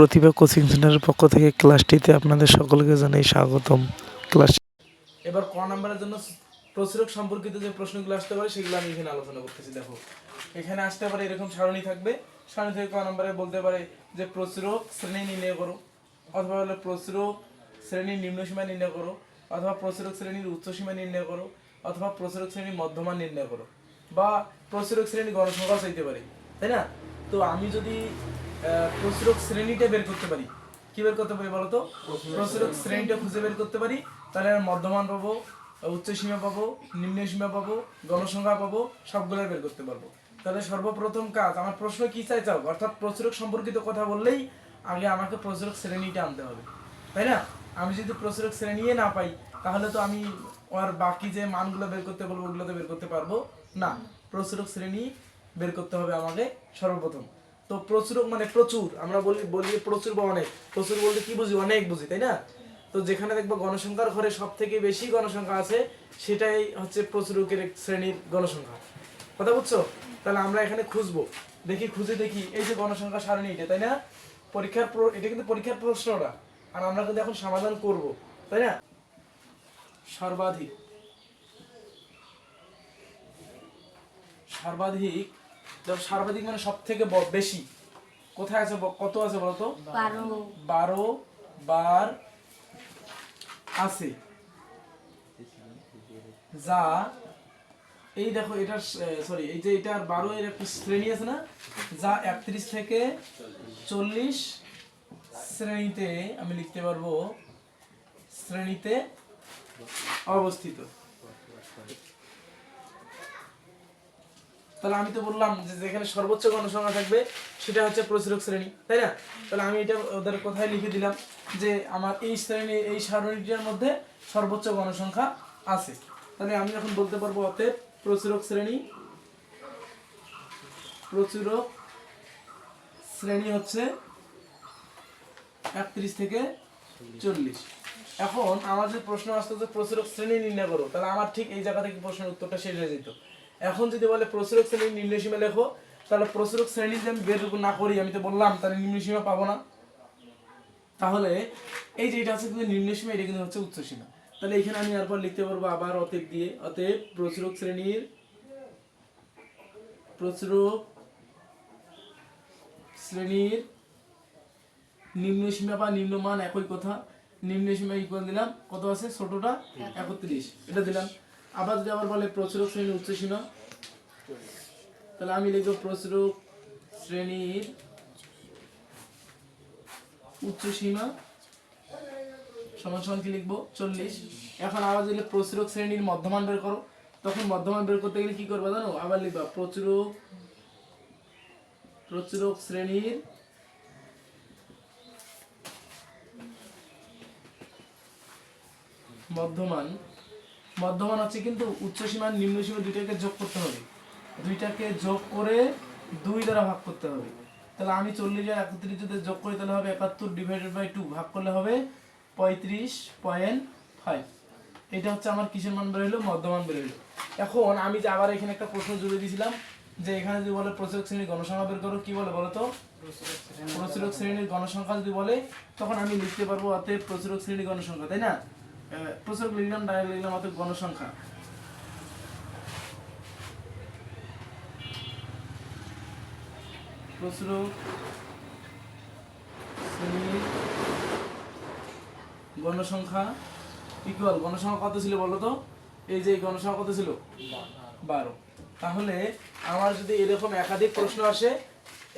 প্রতিভা coaching সেন্টারের পক্ষ থেকে ক্লাসটিতে আপনাদের সকলকে জানাই স্বাগতম। ক্লাস এবার ক নাম্বারের জন্য প্রচুরক সম্পর্কিত যে প্রশ্নগুলো আসতে পারে সেগুলো আমি এখানে আলোচনা করতেছি, দেখো। এখানে আসতে পারে এরকম সারণী থাকবে। সারণী থেকে ক নাম্বারে বলতে পারে যে প্রচুরক শ্রেণি নির্ণয় করো, অথবা হলো প্রচুরক শ্রেণির নিম্ন সীমা নির্ণয় করো, অথবা প্রচুরক শ্রেণির উচ্চ সীমা নির্ণয় করো, অথবা প্রচুরক শ্রেণির মধ্যমান নির্ণয় করো, বা প্রচুরক শ্রেণির গণসংখ্যাও চাইতে পারে, তাই না? তো আমি যদি প্রচুরক শ্রেণীটা বের করতে পারি। কি বের করতে পারি বলতো? প্রচুরক শ্রেণীটা খুঁজে বের করতে পারি। তাহলে আমি মধ্যমান পাবো উচ্চ সীমা পাবো নিম্ন সীমা পাবো গণসংখ্যা পাবো সবগুলো বের করতে পারব। তাহলে সর্বপ্রথম কাজ আমার প্রশ্ন কি চাই চাও অর্থাৎ প্রচুরক সম্পর্কিত কথা বললেই আগে আমাকে প্রচুরক শ্রেণীটা আনতে হবে। তাই না? আমি যদি প্রচুরক শ্রেণি না পাই তাহলে তো আমি আর বাকি যে মানগুলো বের করতে বলব ওগুলো তো বের করতে পারব না। প্রচুরক শ্রেণি বের করতে হবে আমাকে সর্বপ্রথম। তো প্রচুর মানে প্রচুর, আমরা বলি বলি প্রচুর বা অনেক, প্রচুর বলতে কি বুঝি? অনেক বুঝি, তাই না? তো যেখানে দেখব গণসংখ্যার ঘরে সব থেকে বেশি গণসংখ্যা আছে, সেটাই হচ্ছে প্রচুরকের শ্রেণির গণসংখ্যা। কথা বুঝছ? তাহলে আমরা এখানে খুঁজবো। দেখি, খুঁজে দেখি। এই যে গণসংখ্যা সারণী, এটা তাই না? পরীক্ষার এটা কিন্তু পরীক্ষার প্রশ্নটা আর আমরা কিন্তু এখন সমাধান করব, তাই না? সর্বাধিক। সর্বাধিক সর্বাধিক মানে সব থেকে বেশি। কোথায় আছে কত আছে বলতো? বারো। বারো বার আছে। যা এই দেখো এটা সরি এই যে এটার বারো এর একটা শ্রেণি আছে না? যা একত্রিশ থেকে চল্লিশ শ্রেণীতে আমি লিখতে পারব শ্রেণীতে অবস্থিত। তাহলে আমি তো বললাম যে যেখানে সর্বোচ্চ গণসংখ্যা থাকবে, সেটা হচ্ছে প্রচুরক শ্রেণি, তাই না? তাহলে আমি এটা ওদের কোথায় লিখে দিলাম যে আমার এই শ্রেণি, এই সারণীটার মধ্যে সর্বোচ্চ গণসংখ্যা আছে। তাহলে আমি এখন বলতে পারব অতএব প্রচুরক শ্রেণি প্রচুরক শ্রেণি হচ্ছে একত্রিশ থেকে চল্লিশ। এখন আমার যে প্রশ্ন আসতো যে প্রচুরক শ্রেণি নির্ণয় করো, তাহলে আমার ঠিক এই জায়গা থেকে প্রশ্নের উত্তরটা শেষ হয়ে যেত। এখন যদি বলে প্রচুরক শ্রেণির নিম্ন সীমা লেখো তাহলে প্রচুরক শ্রেণি যদি আমি বের না করি আমি তো বললাম তাহলে নিম্ন সীমা পাবো না। তাহলে এই যে এটা হচ্ছে কিন্তু নিম্ন সীমা এটা কিন্তু হচ্ছে উচ্চ সীমা। তাহলে এখানে আমি এরপর লিখতে পারব আবার অতএব দিয়ে। অতএব প্রচুরক শ্রেণির প্রচুরক শ্রেণির নিম্ন সীমা বা নিম্নমান একই কথা। নিম্ন সীমা ইকুয়াল দিলাম? কত আছে? ছোটটা একত্রিশ। এটা দিলাম। আবার যদি আবার বলে প্রচুরক শ্রেণির উচ্চ সীমা তাহলে আমি লিখব প্রচুরক শ্রেণির উচ্চ সীমা সমান সমান কি লিখব? চল্লিশ। এখন আবার যদি প্রচুরক শ্রেণির মধ্যমান বের করো, তখন মধ্যমান বের করতে গেলে কি করবে জানো? আবার লিখবা প্রচুরক প্রচুরক শ্রেণির মধ্যমান মধ্যমান হচ্ছে কিন্তু উচ্চ সীমা নিম্ন সীমা দুইটাকে যোগ করতে হবে। দুইটাকে যোগ করে দুই দ্বারা ভাগ করতে হবে। তাহলে আমি চল্লিশ আর একত্রিশ যদি যোগ করি, তাহলে হবে একাত্তর ডিভাইডেড বাই টু ভাগ করলে হবে পঁয়ত্রিশ পয়েন্ট ফাইভ এটা হচ্ছে আমার কিসের মান বের হলো? মধ্যমান বের হলো। এখন আমি যে আবার এখানে একটা প্রশ্ন জুড়ে দিয়েছিলাম যে এখানে যদি বলে প্রচুরক শ্রেণির গণসংখ্যা বের করো, কি বলে বলো তো প্রচুরক শ্রেণির গণসংখ্যা যদি বলে, তখন আমি লিখতে পারব অতএব প্রচুরক শ্রেণির গণসংখ্যা, তাই না? আহ, প্রচুরক লিখলাম ডাইরেক্ট লিখলাম অতএব গণসংখ্যা। শ্রেণির গণসংখ্যা ইকুয়াল গণসংখ্যা কত ছিল বলো তো? এই যে গণসংখ্যা কত ছিল? বারো। তাহলে আমার যদি এরকম একাধিক প্রশ্ন আসে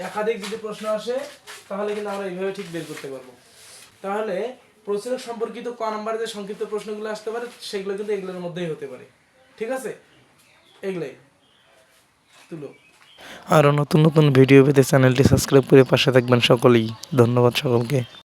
একাধিক যদি প্রশ্ন আসে তাহলে কিন্তু আমরা এইভাবে ঠিক বের করতে পারব। তাহলে প্রচুরক সম্পর্কিত ক নাম্বারে যে সংক্ষিপ্ত প্রশ্নগুলো আসতে পারে, সেগুলো কিন্তু এগুলোর মধ্যেই হতে পারে। ঠিক আছে? এগুলাই। তুলো। আরও নতুন নতুন ভিডিও পেতে চ্যানেলটি সাবস্ক্রাইব করে পাশে থাকবেন সকলেই। ধন্যবাদ সকলকে।